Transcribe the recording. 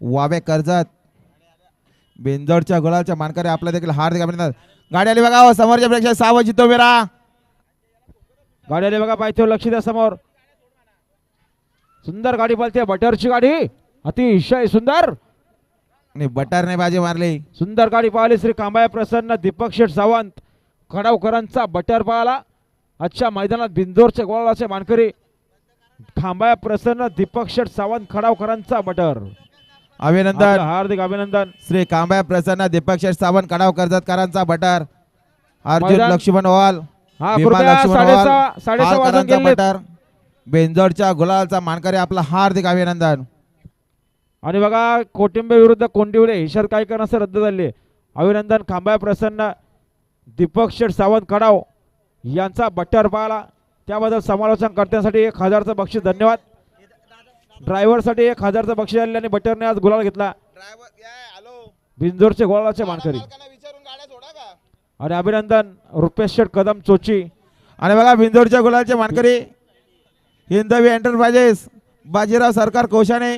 Huawei Karjat. बेंजोडच्या गोळाच्या मानकरी आपल्या देखील हार्दिक अभिनंदन गाडी आली बघा हो, समोरच्या प्रेक्षक सावध जितो मेरा गाडी आली बघा पाहिजे लक्ष द्या समोर. सुंदर गाडी बोलते बटरची गाडी. अतिशय सुंदर. आणि बटरने बाजी मारली. सुंदर गाडी पाहिली श्री कांबाय प्रसन्न दीपक शेठ सावंत. खडावकरांचा बटर पाहिला आजच्या मैदानात बिंदोरच्या गोळाचे मानकरी. खांबाया प्रसन्न दीपक शेठ सावंत खडावकरांचा बटर. अभिनंदन. हार्दिक अभिनंदन. श्री कांबा प्रसन्न दीपक शेठ सावंत कडाव कर्जतकरांचा बटर अर्जुन लक्ष्मण वाल भीमा कृपया लक्ष्मण बटर बेंजोडच्या गुलालचा मानकरी आपला हार्दिक अभिनंदन. आणि बघा कोटिंबे विरुद्ध कोंडिवडे शर्त काही कारणास्तव रद्द झाली. अभिनंदन खांबाय प्रसन्न दीपक शेठ सावंत कडाव यांचा बट्टर पाहिला. त्याबद्दल समालोचन करण्यासाठी एक हजारचं बक्षीस. धन्यवाद. ड्रायव्हरसाठी एक हजारचं बक्षीस आले आणि बट्टरने आज गुलाल घेतला. बिंजोरचे गोळाचे मानकरी आणि अभिनंदन रुपेश शेठ कदम चोची. आणि बघा बिंदोडच्या गुलालचे मानकरी हिंदवी एंटरप्राइजेस बाजीराव सरकार कोशाने.